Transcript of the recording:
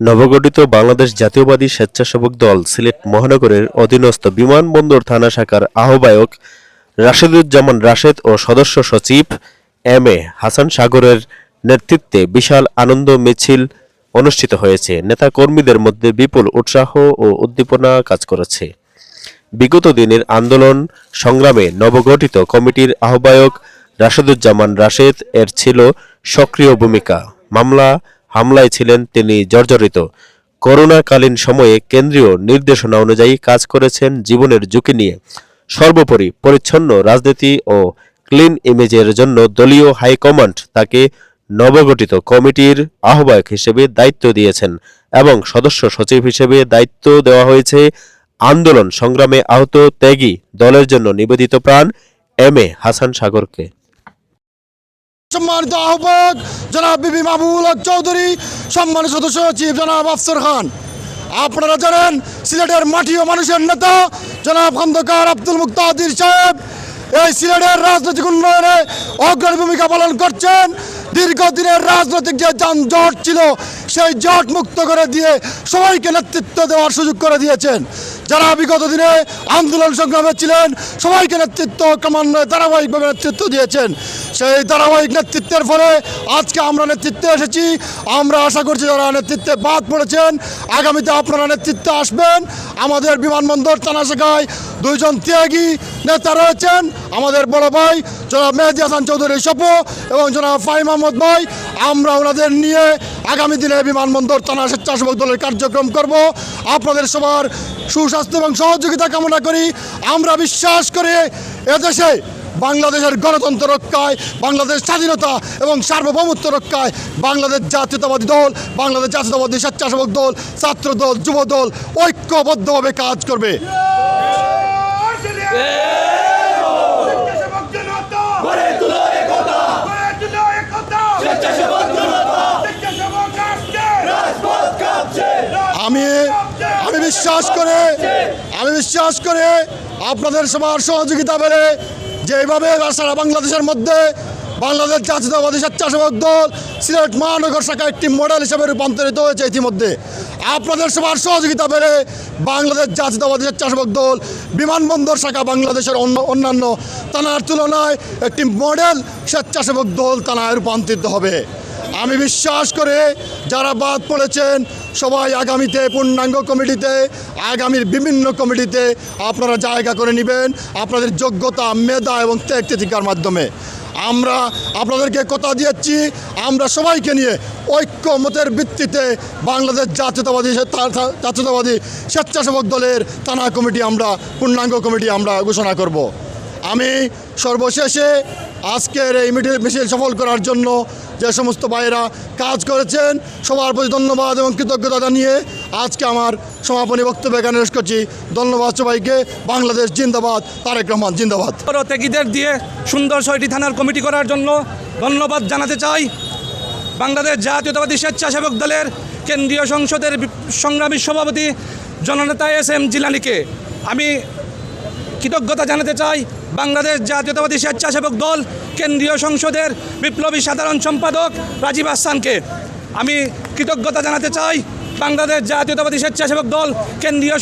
নবগঠিত বাংলাদেশ জাতীয়বাদী স্বেচ্ছাসেবক দল সিলেট মহানগরের অধীনস্থ বিমানবন্দর থানা শাখার আহ্বায়ক রাশেদুজ্জামান রাশেদ ও সদস্য সচিব এম এ হাসান সাগরের নেতৃত্বে বিশাল আনন্দ মিছিল অনুষ্ঠিত হয়েছে। নেতা কর্মীদের মধ্যে বিপুল উৎসাহ ও উদ্দীপনা কাজ করেছে। বিগত দিনের আন্দোলন সংগ্রামে নবগঠিত কমিটির আহ্বায়ক রাশেদুজ্জামান রাশেদ এর ছিল সক্রিয় ভূমিকা। মামলা হামলায় ছিলেন তিনি জর্জরিত। করোনাকালীন সময়ে কেন্দ্রীয় নির্দেশনা অনুযায়ী কাজ করেছেন জীবনের ঝুঁকি নিয়ে। সর্বোপরি পরিচ্ছন্ন রাজনীতি ও ক্লিন ইমেজের জন্য দলীয় হাইকমান্ড তাকে নবগঠিত কমিটির আহ্বায়ক হিসেবে দায়িত্ব দিয়েছেন এবং সদস্য সচিব হিসেবে দায়িত্ব দেওয়া হয়েছে। আন্দোলন সংগ্রামে আহত ত্যাগী দলের জন্য নিবেদিত প্রাণ এম এ হাসান সাগরকে। সম্মানিত আহ্বায়ক জনাব বিবি মাহবুবুল হক চৌধুরী, সম্মানিত সদস্য সচিব জনাব আফসর খান। আপনারা জানেন, সিলেটের মাটি ও মানুষের নেতা জনাব খন্দকার আব্দুল মুক্তাদির সাহেব এই সিলেটের রাজনৈতিক উন্নয়নে অগ্রণী ভূমিকা পালন করছেন। দীর্ঘদিনের রাজনৈতিক যে যানজট ছিল সেই জট মুক্ত করে দিয়ে সবাইকে নেতৃত্ব দেওয়ার সুযোগ করে দিয়েছেন। যারা বিগত দিনে আন্দোলন সংগ্রামে ছিলেন, সবাইকে নেতৃত্ব ক্রমান্বয়ে ধারাবাহিকভাবে নেতৃত্ব দিয়েছেন। সেই ধারাবাহিক নেতৃত্বের ফলে আজকে আমরা নেতৃত্বে এসেছি। আমরা আশা করছি যারা নেতৃত্বে বাদ পড়েছেন, আগামীতে আপনারা নেতৃত্বে আসবেন। আমাদের বিমানবন্দর থানা শাখায় দুইজন ত্যাগী নেতা রয়েছেন। আমাদের বড় ভাই জনাব মেহেদি হাসান চৌধুরী সপো এবং জনাব ফাহিম আহমদ ভাই। আমরা ওনাদের নিয়ে আগামী দিনে বিমানবন্দর থানা স্বেচ্ছাসেবক দলের কার্যক্রম করব। আপনাদের সবার সুস্বাস্থ্য এবং সহযোগিতা কামনা করি। আমরা বিশ্বাস করে এদেশে বাংলাদেশের গণতন্ত্র রক্ষায় বাংলাদেশ স্বাধীনতা এবং সার্বভৌমত্ব রক্ষায় বাংলাদেশ জাতীয়তাবাদী দল, বাংলাদেশ জাতীয়তাবাদী স্বেচ্ছাসেবক দল ছাত্র দল যুব দল ঐক্যবদ্ধভাবে কাজ করবে। আমি আমি বিশ্বাস করে, আমি বিশ্বাস করে আপনাদের সবার সহযোগিতা পেলে যেভাবে সারা বাংলাদেশের মধ্যে বাংলাদেশ জাতীয়তাবাদী স্বেচ্ছাসেবক দল সিলেট মহানগর শাখা একটি মডেল হিসেবে রূপান্তরিত হয়েছে ইতিমধ্যে। আপনাদের সবার সহযোগিতা পেলে বাংলাদেশ জাতীয়তাবাদী স্বেচ্ছাসেবক দল বিমানবন্দর শাখা বাংলাদেশের অন্য, অন্যান্য থানার তুলনায় একটি মডেল স্বেচ্ছাসেবক দল থানায় রূপান্তরিত হবে। আমি বিশ্বাস করে যারা বাদ পড়েছেন, সবাই আগামীতে পূর্ণাঙ্গ কমিটিতে, আগামীর বিভিন্ন কমিটিতে আপনারা জায়গা করে নেবেন আপনাদের যোগ্যতা, মেধা এবং ত্যাগ তেতিকার মাধ্যমে। আমরা আপনাদেরকে কথা দিয়েছি, আমরা সবাইকে নিয়ে ঐক্যমতের ভিত্তিতে বাংলাদেশ জাতীয়তাবাদী জাতীয়তাবাদী স্বেচ্ছাসেবক দলের থানা কমিটি আমরা, পূর্ণাঙ্গ কমিটি আমরা ঘোষণা করব। আমি সর্বশেষে আজকের এই মিটিং মিছিল সফল করার জন্য যে সমস্ত ভাইয়েরা কাজ করেছেন, সবার প্রতি ধন্যবাদ এবং কৃতজ্ঞতা জানিয়ে আজকে আমার সমাপনী বক্তব্য এখানে শেষ করছি। ধন্যবাদ সবাইকে। বাংলাদেশ জিন্দাবাদ। তারেক রহমান, জিন্দাবাদ। ত্যাগীদের দিয়ে সুন্দর ছয়টি থানার কমিটি করার জন্য ধন্যবাদ জানাতে চাই। বাংলাদেশ জাতীয়তাবাদী স্বেচ্ছাসেবক দলের কেন্দ্রীয় সংসদের সংগ্রামী সভাপতি জননেতা এস এম জিলানিকে। আমি কৃতজ্ঞতা জানাতে চাই বাংলাদেশ জাতীয়তাবাদী স্বেচ্ছাসেবক দল কেন্দ্রীয় সংসদের বিপ্লবী সাধারণ সম্পাদক রাজীব আসানকে আমি কৃতজ্ঞতা জানাতে চাই বাংলাদেশ জাতীয়তাবাদী স্বেচ্ছাসেবক দল, কেন্দ্রীয়